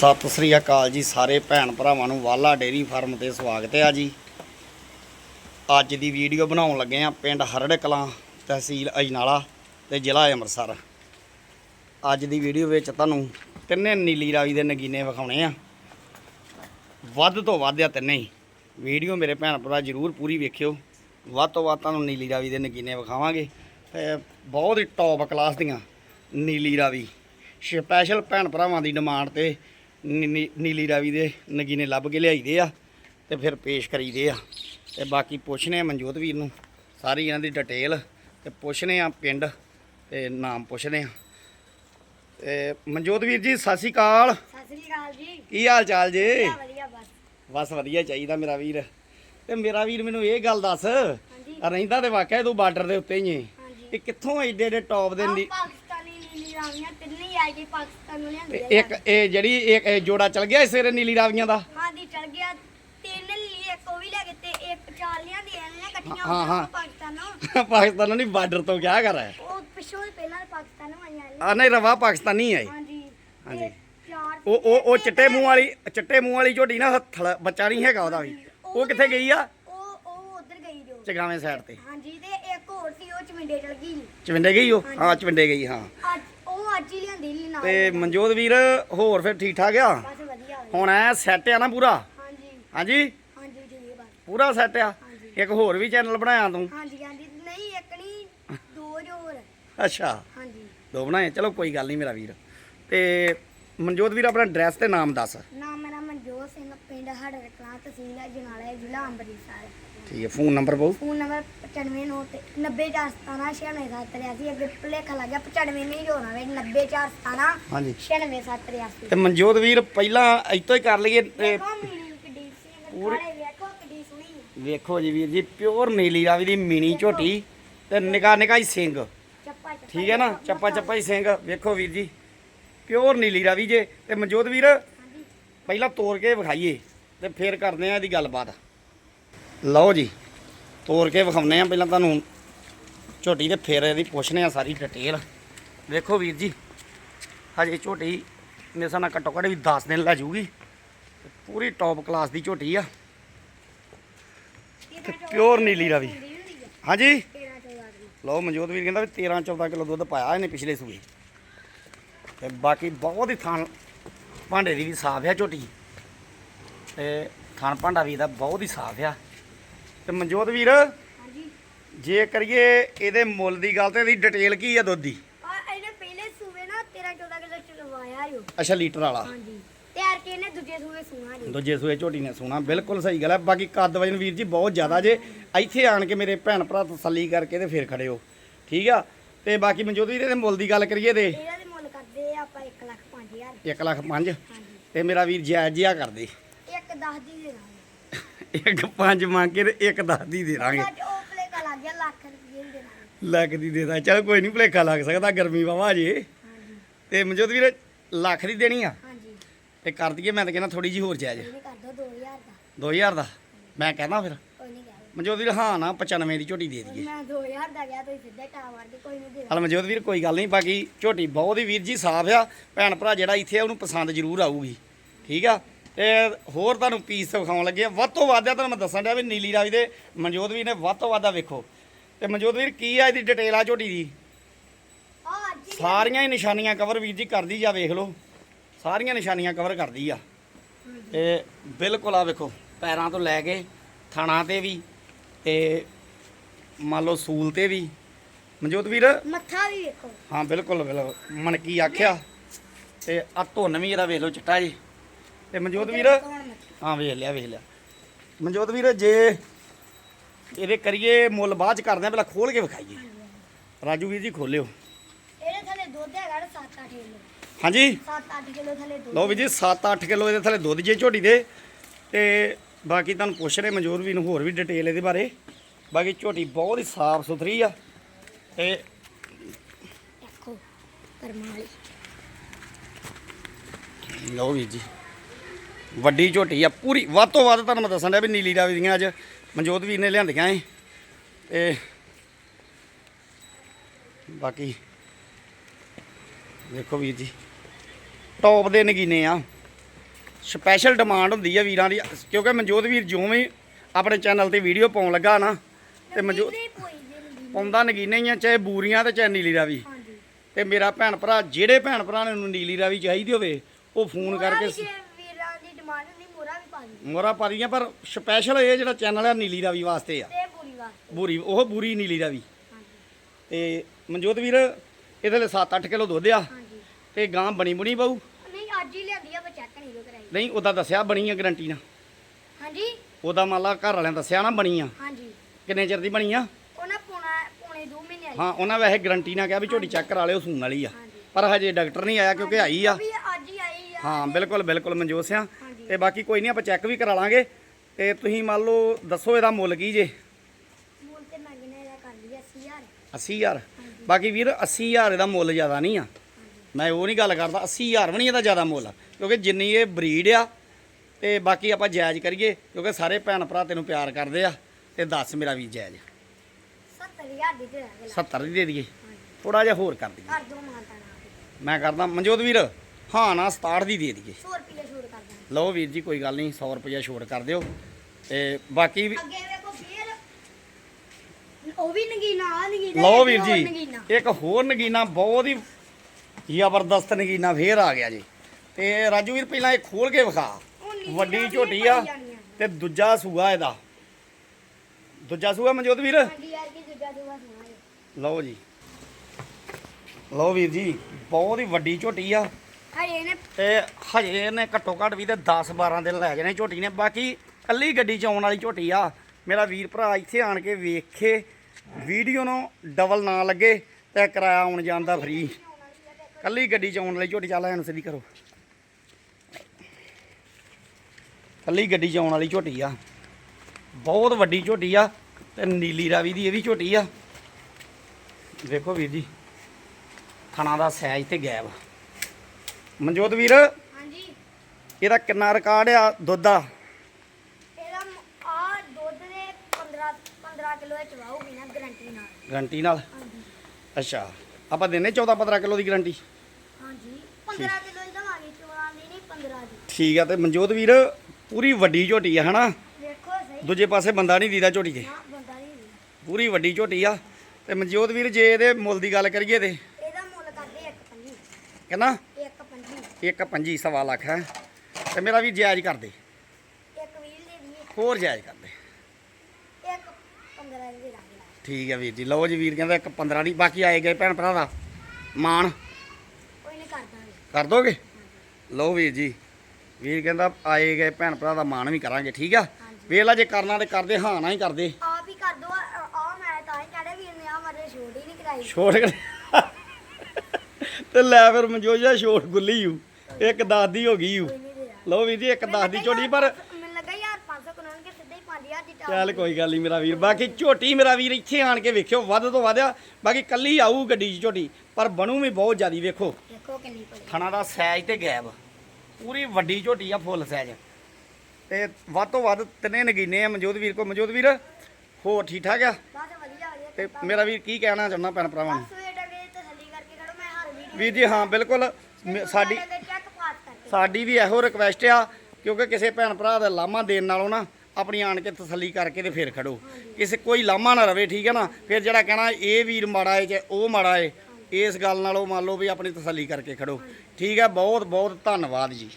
ਸਤਿ ਸ੍ਰੀ ਅਕਾਲ ਜੀ ਸਾਰੇ ਭੈਣ ਭਰਾਵਾਂ ਨੂੰ ਵਾਲਾ ਡੇਰੀ ਫਾਰਮ ਤੇ ਸਵਾਗਤ ਹੈ ਜੀ। ਅੱਜ ਦੀ ਵੀਡੀਓ ਬਣਾਉਣ ਲੱਗੇ ਆ ਪਿੰਡ ਹਰੜ ਕਲਾਂ ਤਹਿਸੀਲ ਅਜਨਾਲਾ ਤੇ ਜ਼ਿਲ੍ਹਾ ਅੰਮ੍ਰਿਤਸਰ। ਅੱਜ ਦੀ ਵੀਡੀਓ ਵਿੱਚ ਤੁਹਾਨੂੰ ਤਿੰਨੇ ਨੀਲੀ ਰਾਵੀ ਦੇ ਨਗੀਨੇ ਵਿਖਾਉਣੇ ਆ ਵੱਧ ਤੋਂ ਵੱਧ ਆ ਤਿੰਨੇ ਹੀ। ਵੀਡੀਓ ਮੇਰੇ ਭੈਣ ਭਰਾ ਜਰੂਰ ਪੂਰੀ ਵੇਖਿਓ। ਵੱਧ ਤੋਂ ਵੱਧ ਤੁਹਾਨੂੰ ਨੀਲੀ ਰਾਵੀ ਦੇ ਨਗੀਨੇ ਵਿਖਾਵਾਂਗੇ। ਤੇ ਬਹੁਤ ਹੀ ਟੌਪ ਕਲਾਸ ਦੀਆਂ ਨੀਲੀ ਰਾਵੀ। ਸਪੈਸ਼ਲ ਭੈਣ ਭਰਾਵਾਂ ਦੀ ਡਿਮਾਂਡ ਤੇ ਨੀਲੀ ਰਾਵੀ ਦੇ ਨਗੀਨੇ ਲੱਭ ਕੇ ਲਿਆਈਦੇ ਆ ਤੇ ਫਿਰ ਪੇਸ਼ ਕਰੀਦੇ ਆ। ਤੇ ਬਾਕੀ ਪੁੱਛਨੇ ਆ ਮਨਜੋਤ ਵੀਰ ਨੂੰ ਸਾਰੀ ਇਹਨਾਂ ਦੀ ਡਿਟੇਲ ਤੇ ਪੁੱਛਨੇ ਆ ਪਿੰਡ ਤੇ ਨਾਮ ਪੁੱਛਨੇ ਆ। ਤੇ ਮਨਜੋਤ ਵੀਰ ਜੀ ਸਤਿ ਸ਼੍ਰੀ ਅਕਾਲ। ਸਤਿ ਸ੍ਰੀ ਅਕਾਲ ਜੀ। ਕੀ ਹਾਲ ਚਾਲ ਜੀ? ਵਧੀਆ ਬਸ। ਬਸ ਵਧੀਆ ਚਾਹੀਦਾ ਮੇਰਾ ਵੀਰ। ਤੇ ਮੇਰਾ ਵੀਰ ਮੈਨੂੰ ਇਹ ਗੱਲ ਦੱਸ ਰਹਿੰਦਾ ਤੇ ਵਾਕਿਆ ਤੂੰ ਬਾਰਡਰ ਦੇ ਉੱਤੇ ਹੀ ਹਾਂਜੀ। ਇਹ ਕਿੱਥੋਂ ਐਡੇ ਐਡੇ ਟੌਪ ਦੇ ਪਾਕਿਸਤਾਨੀ ਨੀਲੀ ਰਾਵੀਆਂ ਤਿੰਨੇ ਹੀ ਆਏ ਜੀ ਪਾਕਿਸਤਾਨ ਨੂੰ ਤੇ ਲਿਆਂਦੇ ਇੱਕ ਇਹ ਜਿਹੜੀ ਇੱਕ ਇਹ ਜੋੜਾ ਚਲ ਗਿਆ ਇਸ ਸਵੇਰੇ ਨੀਲੀ ਰਾਵੀਆਂ ਦਾ? ਹਾਂਜੀ ਚੜ ਗਿਆ। ਤਿੰਨ ਲਈ ਇੱਕ ਉਹ ਵੀ ਲੈ ਗਏ ਤੇ ਇੱਕ ਚਾਰ ਲਿਆਂਦੀ ਐ ਨੇ ਇਕੱਠੀਆਂ ਹਾਂ, ਹਾਂ। ਉਹ ਪਾਕਿਸਤਾਨੋਂ। ਪਾਕਿਸਤਾਨ ਨਹੀਂ ਬਾਰਡਰ ਤੋਂ ਕਿਆ ਕਰ ਹੈ ਉਹ ਪਿੱਛੋਂ ਹੀ ਪਹਿਲਾਂ ਪਾਕਿਸਤਾਨ ਨੂੰ ਆਈਆਂ ਨੇ ਆ ਨਹੀਂ ਰਵਾ ਪਾਕਿਸਤਾਨੀ ਹੈ ਹਾਂਜੀ ਹਾਂਜੀ। ਤੇ ਚਾਰ ਉਹ ਉਹ ਉਹ ਚਿੱਟੇ ਮੂੰਹ ਵਾਲੀ ਚਿੱਟੇ ਮੂੰਹ ਵਾਲੀ ਝੋਟੀ ਨਾ ਹੱਥਲ ਬੱਚਾ ਨਹੀਂ ਹੈਗਾ ਉਹਦਾ ਵੀ। ਉਹ ਕਿੱਥੇ ਗਈ ਆ? ਉਹ ਉਹ ਉਧਰ ਗਈ ਜੋ ਚਗਾਵੇਂ ਸਾਈਡ ਤੇ। ਹਾਂਜੀ ਤੇ ਇੱਕ ਹੋਰ ਸੀ ਉਹ ਚਮਿੰਡੇ ਚਲ ਗਈ ਚਵਿੰਡੇ ਗਈ ਉਹ? ਹਾਂ ਚਵਿੰਡੇ ਗਈ ਹਾਂ। ਅੱਜ ਉਹ ਅੱਜ ਹੀ ਲਿਆਂਦੀ ਲਈ ਨਾਲ ਤੇ ਮਨਜੋਤ ਵੀਰ ਹੋਰ ਫਿਰ ਠੀਕ ਠਾਕ ਆ? ਬਸ ਵਧੀਆ ਹੋਇਆ। ਹੁਣ ਐ ਸੈੱਟ ਆ ਨਾ ਪੂਰਾ? ਹਾਂਜੀ। ਹਾਂਜੀ? ਹਾਂਜੀ ਜੀ ਬਸ। ਪੂਰਾ ਸੈੱਟ ਆ? ਹਾਂਜੀ। ਇੱਕ ਹੋਰ ਵੀ ਚੈਨਲ ਬਣਾਇਆ ਤੂੰ? ਹਾਂਜੀ ਹਾਂਜੀ। ਨਹੀਂ ਇੱਕ ਨਹੀਂ ਦੋ ਜੋ ਹੋਰ। ਅੱਛਾ। ਹਾਂਜੀ। ਦੋ ਬਣਾਏ? ਚਲੋ ਕੋਈ ਗੱਲ ਨਹੀਂ ਮੇਰਾ ਵੀਰ। ਤੇ ਮਨਜੋਤ ਵੀਰ ਆਪਣਾ ਐਡਰੈਸ ਤੇ ਨਾਮ ਦੱਸ। ਨਾਮ ਮੇਰਾ ਮਨਜੋਤ ਸਿੰਘ ਪਿੰਡ ਹੜਰ ਕਲਾਂ ਤਹਿਸੀਲ ਜਨਾਲਾ ਜ਼ਿਲ੍ਹਾ ਅੰਮ੍ਰਿਤਸਰ। ਠੀਕ ਹੈ ਫੋਨ ਨੰਬਰ ਬਹੁ ਫੋਨ ਨੰਬਰ 95 ਤੇ 90417 ਅੱਗੇ ਭੁਲੇਖਾ ਲੱਗ ਗਿਆ 95 ਨਹੀਂ ਹੋਣਾ ਵੇ 90417 ਹਾਂਜੀ। 96783 ਤੇ ਮਨਜੋਤ ਵੀਰ ਪਹਿਲਾਂ ਇੱਥੋਂ ਹੀ ਕਰ ਲਈਏ ਤੇ ਦੇਖੋ ਮਿਲੀ ਕਿੱਡੀ ਸੀ ਪੂਰੀ- ਕਾਲੇ ਵੇਖੋ ਕਿੱਡੀ ਸੋਹਣੀ ਵੇਖੋ ਜੀ ਵੀਰ ਜੀ ਪਿਓਰ ਨੀਲੀ ਰਾਵੀ ਦੀ ਮਿਨੀ ਝੋਟੀ ਤੇ ਨਿਕਾ ਨਿਕਾ ਹੀ ਸਿੰਘ ਚੱਪਾ ਚੱਪਾ ਠੀਕ ਹੈ ਨਾ? ਚੱਪਾ ਚੱਪਾ ਹੀ ਸਿੰਘ ਵੇਖੋ ਵੀਰ ਜੀ ਪਿਓਰ ਨੀਲੀ ਰਾਵੀ ਜੇ। ਤੇ ਮਨਜੋਤ ਵੀਰ ਪਹਿਲਾਂ ਤੋੜ ਕੇ ਵਿਖਾਈਏ ਤੇ ਫਿਰ ਕਰਦੇ ਆ ਇਹਦੀ ਗੱਲਬਾਤ। ਲਓ ਜੀ ਤੋੜ ਕੇ ਵਿਖਾਉਨੇ ਆ, ਪਹਿਲਾਂ ਤੁਹਾਨੂੰ ਝੋਟੀ ਤੇ ਫਿਰ ਇਹਦੀ ਪੁੱਛਨੇ ਆ ਸਾਰੀ ਡਿਟੇਲ ਵੇਖੋ ਵੀਰ ਜੀ, ਹਜੇ ਝੋਟੀ ਮੇਰੇ ਹਿਸਾਬ ਨਾਲ ਘੱਟੋ ਘੱਟ ਵੀ 10 ਦਿਨ ਲੈ ਜਾਊਗੀ। ਪੂਰੀ ਟੌਪ ਕਲਾਸ ਦੀ ਝੋਟੀ ਆ। ਤੇ ਪਿਓਰ ਨੀਲੀ ਰਾਵੀ ਹਾਂਜੀ? ਲਓ ਮਨਜੋਤ ਵੀਰ ਕਹਿੰਦਾ ਵੀ 13 14 ਕਿਲੋ ਦੁੱਧ ਪਾਇਆ ਇਹਨੇ ਪਿਛਲੇ ਸੂਏ। ਤੇ ਬਾਕੀ ਬਹੁਤ ਹੀ ਥਾਂ ਭਾਂਡੇ ਦੀ ਵੀ ਸਾਫ਼ ਆ ਝੋਟੀ। ਤੇ ਥਾਂ ਭਾਂਡਾ ਵੀ ਇਹਦਾ ਬਹੁਤ ਹੀ ਸਾਫ਼ ਆ। ਤੇ ਮਨਜੋਤ ਵੀਰ? ਹਾਂਜੀ। ਜੇ ਕਰੀਏ ਇਹਦੇ ਮੁੱਲ ਦੀ ਗੱਲ ਤੇ ਇਹਦੀ ਡਿਟੇਲ ਕੀ ਆ ਦੁੱਧ ਦੀ? ਆ ਇਹਨੇ ਪਹਿਲੇ ਸੂਵੇ ਨਾ 13 14 ਕਿਲੋ ਚਲਵਾਇਆ ਜੋ ਅੱਛਾ ਲੀਟਰ ਵਾਲਾ। ਹਾਂਜੀ। ਤਿਆਰ ਕੇ ਇਹਨੇ ਦੂਜੇ ਸੂਵੇ ਸੁਣਾ ਜੀ ਦੂਜੇ ਸੂਏ ਝੋਟੀ ਨੇ ਸੋਣਾ ਬਿਲਕੁਲ ਸਹੀ ਗੱਲ ਹੈ ਬਾਕੀ ਕੱਦ ਵਜਨ ਵੀਰ ਜੀ ਬਹੁਤ ਜ਼ਿਆਦਾ ਜੇ ਇੱਥੇ ਆਣ ਕੇ ਮੇਰੇ ਭੈਣ ਭਰਾ ਤਸੱਲੀ ਕਰਕੇ ਤੇ ਫਿਰ ਖੜੇ ਹੋ ਠੀਕ ਆ? ਤੇ ਬਾਕੀ ਮਨਜੋਤ ਵੀਰ ਇਹਦੇ ਮੁੱਲ ਦੀ ਗੱਲ ਕਰੀਏ ਤੇ। ਇਹਦਾ ਦੇ ਮੁੱਲ ਕਰਦੇ ਆ ਆਪਾਂ 1 ਲੱਖ 5000 1 ਲੱਖ 5 ਹਾਂਜੀ। ਤੇ ਮੇਰਾ ਵੀਰ ਜਾਇਜ਼ ਜਿਹਾ ਕਰਦੇ। ਇੱਕ 10 ਦੀ ਦੇ ਇੱਕ ਪੰਜ ਮੰਗ ਕੇ ਤੇ ਇੱਕ ਦਸ ਦੀ ਦੇ ਦਾਂਗੇ। ਅੱਜ ਉਹ ਪਲੇਗਾ ਲੱਗ ਗਿਆ ਲੱਖ ਰੁਪਏ ਦੀ ਦੇ ਦਾਂਗੇ। ਲੱਖ ਦੀ ਦੇ ਦਾਂ ਚਲ ਕੋਈ ਨਹੀਂ ਭੁਲੇਖਾ ਲੱਗ ਸਕਦਾ ਗਰਮੀ ਵਾਵਾ ਜੇ। ਹਾਂਜੀ। ਤੇ ਮਨਜੋਤ ਵੀਰ ਲੱਖ ਦੀ ਦੇਣੀ ਆ? ਹਾਂਜੀ। ਤੇ ਕਰ ਦਈਏ ਮੈਂ ਤਾਂ ਕਹਿੰਦਾ ਥੋੜੀ ਜੀ ਹੋਰ ਜਾਇਜ਼। ਇਹ ਕਰ ਦੋ 2000 ਦਾ। 2000 ਦਾ? ਮੈਂ ਕਹਿੰਦਾ ਫਿਰ। ਕੋਈ ਨਹੀਂ ਮਨਜੋਤ ਵੀਰ ਹਾਂ ਨਾ 95 ਦੀ ਝੋਟੀ ਦੇ ਦਈਏ। ਮੈਂ 2000 ਦਾ ਗਿਆ ਤੁਸੀਂ ਸਿੱਧਾ ਟਾ ਮਾਰ ਕੇ ਕੋਈ ਨਹੀਂ ਦੇ ਹਲ ਮਨਜੋਤ ਵੀਰ ਕੋਈ ਗੱਲ ਨਹੀਂ ਬਾਕੀ ਝੋਟੀ ਬਹੁਤ ਹੀ ਵੀਰ ਜੀ ਸਾਫ਼ ਆ। ਭੈਣ ਭਰਾ ਜਿਹੜਾ ਇੱਥੇ ਆ ਉਹਨੂੰ ਪਸੰਦ ਜ਼ਰੂਰ ਆਊਗੀ। ਠੀਕ ਆ? ਤੇ ਹੋਰ ਤੁਹਾਨੂੰ ਪੀਸ ਵਿਖਾਉਣ ਲੱਗੇ ਆ ਵੱਧ ਤੋਂ ਵੱਧ ਆ ਤੁਹਾਨੂੰ ਮੈਂ ਦੱਸਣ ਡਿਆ ਵੀ ਨੀਲੀ ਰਾਵੀ ਦੇ ਮਨਜੋਤ ਵੀਰ ਨੇ ਵੱਧ ਤੋਂ ਵੱਧ ਆ ਵੇਖੋ। ਤੇ ਮਨਜੋਤ ਵੀਰ ਕੀ ਆ ਇਹਦੀ ਡਿਟੇਲ ਆ ਝੋਟੀ ਦੀ? ਸਾਰੀਆਂ ਹੀ ਨਿਸ਼ਾਨੀਆਂ ਕਵਰ ਵੀਰ ਜੀ ਕਰਦੀ ਆ ਵੇਖ ਲਓ। ਸਾਰੀਆਂ ਨਿਸ਼ਾਨੀਆਂ ਕਵਰ ਕਰਦੀ ਆ। ਤੇ ਬਿਲਕੁਲ ਆ ਵੇਖੋ ਪੈਰਾਂ ਤੋਂ ਲੈ ਕੇ ਥਣਾ ਤੇ ਵੀ ਤੇ ਮੰਨ ਲਓ ਸੂਲ ਤੇ ਵੀ। ਮਨਜੋਤ ਵੀਰ? ਮੱਥਾ ਵੀ ਵੇਖੋ। ਹਾਂ ਬਿਲਕੁਲ ਬਿਲਕੁਲ। ਮਨ ਕੀ ਆਖਿਆ। ਤੇ ਆ ਧੁੰਨ ਵੀ ਇਹਦਾ ਵੇਖ ਲਓ ਚਿੱਟਾ ਜੀ। ਤੇ ਮਨਜੋਤ ਵੀਰ? ਹਾਂ ਵੇਖ ਲਿਆ ਵੇਖ ਲਿਆ। ਮਨਜੋਤ ਵੀਰ ਜੇ ਇਹਦੇ ਕਰੀਏ ਮੁੱਲ ਬਾਅਦ ਚ ਕਰਦੇ ਆ ਪਹਿਲਾਂ ਖੋਲ ਕੇ ਵਿਖਾਈਏ। ਰਾਜੂ ਵੀਰ ਜੀ ਖੋਲਿਓ। ਇਹਦੇ ਥੱਲੇ ਦੁੱਧ ਹੈਗਾ 7-8 ਕਿਲੋ। ਹਾਂਜੀ? 7-8 ਕਿਲੋ ਥੱਲੇ ਦੁੱਧ। ਲਓ ਵੀ ਜੀ 7-8 ਕਿਲੋ ਇਹਦੇ ਥੱਲੇ ਦੁੱਧ ਜੇ ਝੋਟੀ ਦੇ। ਤੇ ਬਾਕੀ ਤੁਹਾਨੂੰ ਪੁੱਛ ਰਹੇ ਮਨਜੋਰ ਵੀ ਨੂੰ ਹੋਰ ਵੀ ਡਿਟੇਲ ਇਹਦੇ ਬਾਰੇ। ਬਾਕੀ ਝੋਟੀ ਬਹੁਤ ਹੀ ਸਾਫ਼ ਸੁਥਰੀ ਆ। ਤੇ ਦੇਖੋ ਪਰਮਾਲੀ ਲਓ ਵੀਰ ਜੀ। ਵੱਡੀ ਝੋਟੀ ਆ ਪੂਰੀ ਵੱਧ ਤੋਂ ਵੱਧ ਤੁਹਾਨੂੰ ਮੈਂ ਦੱਸਣ ਡਿਆ ਵੀ ਨੀਲੀ ਰਾਵੀ ਦੀਆਂ ਅੱਜ ਮਨਜੋਤ ਵੀਰ ਨੇ ਲਿਆਂਦੀਆਂ ਏ ਤੇ ਬਾਕੀ ਦੇਖੋ ਵੀਰ ਜੀ ਟੌਪ ਦੇ ਨਗੀਨੇ ਆ। ਸਪੈਸ਼ਲ ਡਿਮਾਂਡ ਹੁੰਦੀ ਆ ਵੀਰਾਂ ਦੀ ਕਿਉਂਕਿ ਮਨਜੋਤ ਵੀਰ ਜਿਉਂ ਵੀ ਆਪਣੇ ਚੈਨਲ ਤੇ ਵੀਡੀਓ ਪਾਉਣ ਲੱਗਾ ਨਾ ਤੇ ਮਨਜੋਤ ਪਾਉਂਦਾ ਨਗੀਨੇ ਹੀ ਆ ਚਾਹੇ ਬੂਰੀਆਂ ਤੇ ਚਾਹੇ ਨੀਲੀ ਰਾਵੀ। ਤੇ ਮੇਰਾ ਭੈਣ ਭਰਾ ਜਿਹੜੇ ਭੈਣ ਭਰਾ ਨੂੰ ਨੀਲੀ ਰਾਵੀ ਚਾਹੀਦੀ ਹੋਵੇ ਉਹ ਫੋਨ ਕਰਕੇ ਵੀ ਜੇ ਵੀਰਾਂ ਦੀ ਡਿਮਾਂਡ ਹੁੰਦੀ ਮੋਰਾ ਪਾ ਮੋਰਾ ਪਰ ਸਪੈਸ਼ਲ ਇਹ ਜਿਹੜਾ ਚੈਨਲ ਆ ਨੀਲੀ ਰਾਵੀ ਵਾਸਤੇ ਆ। ਤੇ ਬੁਰੀ ਵਾਸਤੇ। ਬੂਰੀ ਉਹ ਬੂਰੀ ਨੀਲੀ ਰਾਵੀ। ਹਾਂਜੀ। ਤੇ ਮਨਜੋਤ ਵੀਰ ਇਹਦੇ ਲਈ 7-8 ਕਿਲੋ ਦੁੱਧ ਆ। ਹਾਂਜੀ। ਤੇ ਗਾਂ ਬਣੀ ਬੁਣੀ ਬਾਊ ਨਹੀਂ ਅੱਜ ਹੀ ਲਿਆਂਦੀ ਆ ਚੈੱਕ ਨਹੀਂ ਜੋ ਕਰਾਈ। ਨਹੀਂ ਉਹਦਾ ਦੱਸਿਆ ਬਣੀ ਆ ਗਰੰਟੀ ਨਾਲ। ਹਾਂਜੀ। ਉਹਦਾ ਮੰਨ ਲਾ ਘਰ ਵਾਲਿਆਂ ਦੱਸਿਆ ਨਾ ਬਣੀ ਆ। ਹਾਂਜੀ। ਕਿੰਨੇ ਚਿਰ ਦੀ ਬਣੀ ਆ? ਉਹਨਾਂ ਪੌਣਾ ਪੌਣੇ 2 ਮਹੀਨੇ ਆਈ ਹਾਂ ਉਹਨਾਂ ਵੈਸੇ ਗਰੰਟੀ ਨਾਲ ਕਿਹਾ ਵੀ ਝੋਟੀ ਚੈੱਕ ਕਰਾ ਲਿਓ ਸੂਣ ਵਾਲੀ ਆ। ਹਾਂਜੀ। ਪਰ ਹਜੇ ਡਾਕਟਰ ਨਹੀਂ ਆਇਆ ਕਿਉਂਕਿ ਆਈ ਆ। ਉਹ ਵੀ ਅੱਜ ਹੀ ਆਈ ਆ। ਹਾਂ ਬਿਲਕੁਲ ਬਿਲਕੁਲ ਮਨਜੋਤ ਸਿਆ। ਤੇ ਬਾਕੀ ਕੋਈ ਨਹੀਂ ਆਪਾਂ ਚੈੱਕ ਵੀ ਕਰਾ ਲਾਂਗੇ। ਤੇ ਤੁਸੀਂ ਮੰਨ ਲਓ ਦੱਸੋ ਇਹਦਾ ਮੁੱਲ ਕੀ ਜੇ? ਮੂਲ ਤੇ ਮੰਗਨੇ ਦਾ ਕਰ ਲਿਆ 80000 80000 ਬਾਕੀ ਵੀਰ 80000 ਇਹਦਾ ਮੁੱਲ ਜ਼ਿਆਦਾ ਨਹੀਂ ਆ। ਮੈਂ ਉਹ ਨਹੀਂ ਗੱਲ ਕਰਦਾ 80000 ਵੀ ਨਹੀਂ ਇਹਦਾ ਜ਼ਿਆਦਾ ਮੁੱਲ। ਕਿਉਂਕਿ ਜਿੰਨੀ ਇਹ ਬਰੀਡ ਆ ਤੇ ਬਾਕੀ ਆਪਾਂ ਜਾਇਜ਼ ਕਰੀਏ ਕਿਉਂਕਿ ਸਾਰੇ ਭੈਣ ਭਰਾ ਤੈਨੂੰ ਪਿਆਰ ਕਰਦੇ ਆ ਤੇ ਦੱਸ ਮੇਰਾ ਵੀ ਜਾਇਜ਼ 70000 ਦੀ ਤੇ ਰਹਿ ਗਿਆ 70 ਦੀ ਦੇ ਦਈਏ। ਥੋੜਾ ਜਿਹਾ ਹੋਰ ਕਰ ਦਈਏ। ਦੋ ਮਾਨਤਾ ਮੈਂ ਕਰਦਾ ਮਨਜੋਤ ਵੀਰ। ਹਾਂ ਨਾ 67 ਦੀ ਦੇ ਦਈਏ। 100 ਰੁਪਏ ਛੋੜ ਕਰ ਦਾਂਗੇ ਲਓ ਵੀਰ ਜੀ ਕੋਈ ਗੱਲ ਨਹੀਂ 100 ਰੁਪਇਆ ਛੋੜ ਕਰ ਦਿਓ। ਤੇ ਬਾਕੀ ਵੀ ਅੱਗੇ ਵੇਖੋ ਫੇਰ। ਉਹ ਵੀ ਨਗੀਨਾ ਆ ਨਗੀਨਾ ਲਓ ਵੀਰ ਜੀ। ਇੱਕ ਹੋਰ ਨਗੀਨਾ ਬਹੁਤ ਹੀ ਜ਼ਬਰਦਸਤ ਨਗੀਨਾ ਫੇਰ ਆ ਗਿਆ ਜੀ। ਤੇ ਰਾਜੂ ਵੀਰ ਪਹਿਲਾਂ ਇਹ ਖੋਲ ਕੇ ਵਿਖਾ। ਵੱਡੀ ਝੋਟੀ ਆ। ਤੇ ਦੂਜਾ ਸੂਆ ਇਹਦਾ। ਦੂਜਾ ਸੂਆ ਮਨਜੋਤ ਵੀਰ? ਲਓ ਜੀ। ਲਓ ਵੀਰ ਜੀ ਬਹੁਤ ਹੀ ਵੱਡੀ ਝੋਟੀ ਆ। ਹਜੇ ਨੇ ਤੇ ਹਜੇ ਨੇ ਘੱਟੋ ਘੱਟ ਵੀ ਤੇ 10 12 ਦਿਨ ਲੈ ਜਾਣੇ ਝੋਟੀ ਨੇ। ਬਾਕੀ ਕੱਲੀ ਗੱਡੀ ਚ ਆਉਣ ਵਾਲੀ ਝੋਟੀ ਆ। ਮੇਰਾ ਵੀਰ ਭਰਾ ਇੱਥੇ ਆਣ ਕੇ ਵੇਖੇ, ਵੀਡੀਓ ਨੂੰ ਡਬਲ ਨਾ ਲੱਗੇ ਤੇ ਕਿਰਾਇਆ ਆਉਣ ਜਾਣ ਦਾ ਫ੍ਰੀ ਕੱਲੀ ਗੱਡੀ ਚ ਆਉਣ ਵਾਲੀ ਝੋਟੀ ਚੱਲ ਐਨ ਸਿੱਧੀ ਕਰੋ। ਕੱਲੀ ਗੱਡੀ ਚ ਆਉਣ ਵਾਲੀ ਝੋਟੀ ਆ। ਬਹੁਤ ਵੱਡੀ ਝੋਟੀ ਆ ਤੇ ਨੀਲੀ ਰਾਵੀ ਦੀ ਇਹ ਵੀ ਝੋਟੀ ਆ। ਦੇਖੋ ਵੀਰ ਜੀ, ਥਣਾ ਦਾ ਸਾਈਜ਼ ਤੇ ਗੈਬ ਮਨਜੋਤ ਵੀਰ? ਹਾਂਜੀ। ਇਹਦਾ ਕਿੰਨਾ ਰਿਕਾਰਡ ਆ ਦੁੱਧ ਦਾ? ਇਹਦਾ ਆ ਦੁੱਧ ਦੇ 15 15 ਕਿਲੋ ਚ ਵਾਹੂਗੀ ਨਾ ਗਰੰਟੀ ਨਾਲ। ਗਰੰਟੀ ਨਾਲ? ਹਾਂਜੀ। ਅੱਛਾ। ਆਪਾਂ ਦਿੰਨੇ 14 15 ਕਿਲੋ ਦੀ ਗਰੰਟੀ ਹਾਂਜੀ। 15 ਕਿਲੋ ਦੀ ਦਵਾਂਗੇ 14 ਦੀ ਨਹੀਂ 15 ਦੀ। ਠੀਕ ਆ ਤੇ ਮਨਜੋਤ ਵੀਰ ਪੂਰੀ ਵੱਡੀ ਝੋਟੀ ਆ ਹਨਾ? ਸਹੀ। ਦੂਜੇ ਪਾਸੇ ਬੰਦਾ ਨਹੀਂ ਦੀਦਾ ਝੋਟੀ ਤੇ ਨਾ ਬੰਦਾ ਨਹੀਂ ਹੈਗਾ। ਪੂਰੀ ਵੱਡੀ ਝੋਟੀ ਆ। ਤੇ ਮਨਜੋਤ ਵੀਰ ਜੇ ਇਹਦੇ ਮੁੱਲ ਦੀ ਗੱਲ ਕਰੀਏ ਤੇ? ਇਹਦਾ ਮੁੱਲ ਕਰਦੇ ਇੱਕ ਪੰਜੀ। ਕਿੰਨਾ? ਇੱਕ ਪੰਜੀ ਇੱਕ ਪੰਜੀ ਸਵਾ ਲੱਖ ਹੈ। ਤੇ ਮੇਰਾ ਵੀ ਜਾਇਜ਼ ਕਰ ਦੇ। ਇੱਕ ਵੀਲ ਦੇ ਦੀਏ ਹੋਰ ਜਾਇਜ਼ ਕਰ ਦੇ। ਇੱਕ 15 ਦੇ ਦਾਂਗੇ। ਠੀਕ ਆ ਵੀਰ ਜੀ ਲਓ ਜੀ ਵੀਰ ਕਹਿੰਦਾ ਇੱਕ 15 ਦੀ ਬਾਕੀ ਆਏ ਗਏ ਭੈਣ ਭਰਾ ਦਾ। ਮਾਣ। ਕੋਈ ਨਹੀਂ ਕਰਦਾ ਕਰ ਦੋਗੇ? ਲਓ ਵੀਰ ਜੀ ਵੀਰ ਕਹਿੰਦਾ ਆਏ ਗਏ ਭੈਣ ਭਰਾ ਦਾ ਮਾਣ ਵੀ ਕਰਾਂਗੇ ਠੀਕ ਆ। ਵੇਖ ਲਾ ਜੇ ਕਰਨਾ ਤੇ ਕਰਦੇ ਹਾਂ ਨਾ ਹੀ ਕਰਦੇ। ਆਪ ਹੀ ਕਰ ਦੋ ਆ ਮੈਂ ਤਾਂ ਹੀ ਕਹੜੇ ਵੀਰ ਨੇ ਆ ਮਰੇ ਛੋੜ ਹੀ ਨਹੀਂ ਕਰਾਈ। ਛੋੜ ਤੇ ਲੈ ਫਿਰ ਮਨਜੋਜਾ ਛੋੜ ਗੁੱਲੀ ਹੂ ਇੱਕ ਦਸ ਦੀ ਹੋ ਗਈ ਲਓ ਵੀਰ ਜੀ ਇੱਕ ਦਸ ਦੀ ਝੋਟੀ ਪਰ ਮੈਨੂੰ ਲੱਗਾ ਯਾਰ 500 ਕਾਨੂੰਨ ਕੇ ਸਿੱਧੇ ਹੀ 5000 ਦੀ ਟਾਪ ਚੱਲ ਕੋਈ ਗੱਲ ਨਹੀਂ ਮੇਰਾ ਵੀਰ ਬਾਕੀ ਝੋਟੀ ਮੇਰਾ ਵੀਰ ਇੱਥੇ ਆਣ ਕੇ ਵੇਖਿਓ ਵੱਧ ਤੋਂ ਵੱਧ। ਆ ਬਾਕੀ ਕੱਲੀ ਆਊ ਗੱਡੀ 'ਚ ਝੋਟੀ ਪਰ ਬਣੂ ਵੀ ਬਹੁਤ ਜ਼ਿਆਦੀ ਵੇਖੋ। ਦੇਖੋ ਕਿੰਨੀ ਪਈ। ਥਣਾ ਦਾ ਸਾਈਜ਼ ਤੇ ਗੈਬ। ਪੂਰੀ ਵੱਡੀ ਝੋਟੀ ਆ ਫੁੱਲ ਸਾਈਜ਼ ਤੇ ਵੱਧ ਤੋਂ ਵੱਧ ਤਿੰਨੇ ਨਗੀਨੇ ਆ ਮਨਜੋਤ ਵੀਰ ਕੋ ਮਨਜੋਤ ਵੀਰ ਹੋਰ ਠੀਕ ਠਾਕ ਆ? ਬਸ ਵਧੀਆ ਵਧੀਆ ਤੇ। ਮੇਰਾ ਵੀਰ ਕੀ ਕਹਿਣਾ ਚਾਹੁੰਦਾ ਭੈਣ ਭਰਾਵਾਂ ਨੂੰ? ਬਸ ਇਹ ਡਗੇ ਤਸੱਲੀ ਕਰਕੇ ਖੜੋ ਮੈਂ ਹਰ ਵੀਡੀਓ ਵੀਰ ਜੀ ਹਾਂ ਬਿਲਕੁਲ। ਮੇ- ਸਾਡੀ ਸਾਡੀ ਵੀ ਇਹੋ ਰਿਕਵੈਸਟ ਆ, ਕਿਉਂਕਿ ਕਿਸੇ ਭੈਣ ਭਰਾ ਦਾ ਲਾਮਾ ਦੇਣ ਨਾਲੋਂ ਨਾ ਆਪਣੀ ਆਣ ਕੇ ਤਸੱਲੀ ਕਰਕੇ ਤੇ ਫਿਰ ਖੜੋ। ਕਿਸੇ ਕੋਈ ਲਾਮਾ ਨਾ ਰਵੇ, ਠੀਕ ਹੈ ਨਾ? ਫਿਰ ਜਿਹੜਾ ਕਹਿਣਾ, ਇਹ ਵੀਰ ਮਾੜਾ ਏ ਜਾਂ ਉਹ ਮਾੜਾ ਏ, ਇਸ ਗੱਲ ਨਾਲੋਂ ਮੰਨ ਲਓ ਵੀ ਆਪਣੀ ਤਸੱਲੀ ਕਰਕੇ ਖੜੋ। ਠੀਕ ਹੈ ਬਹੁਤ ਬਹੁਤ ਧੰਨਵਾਦ ਜੀ।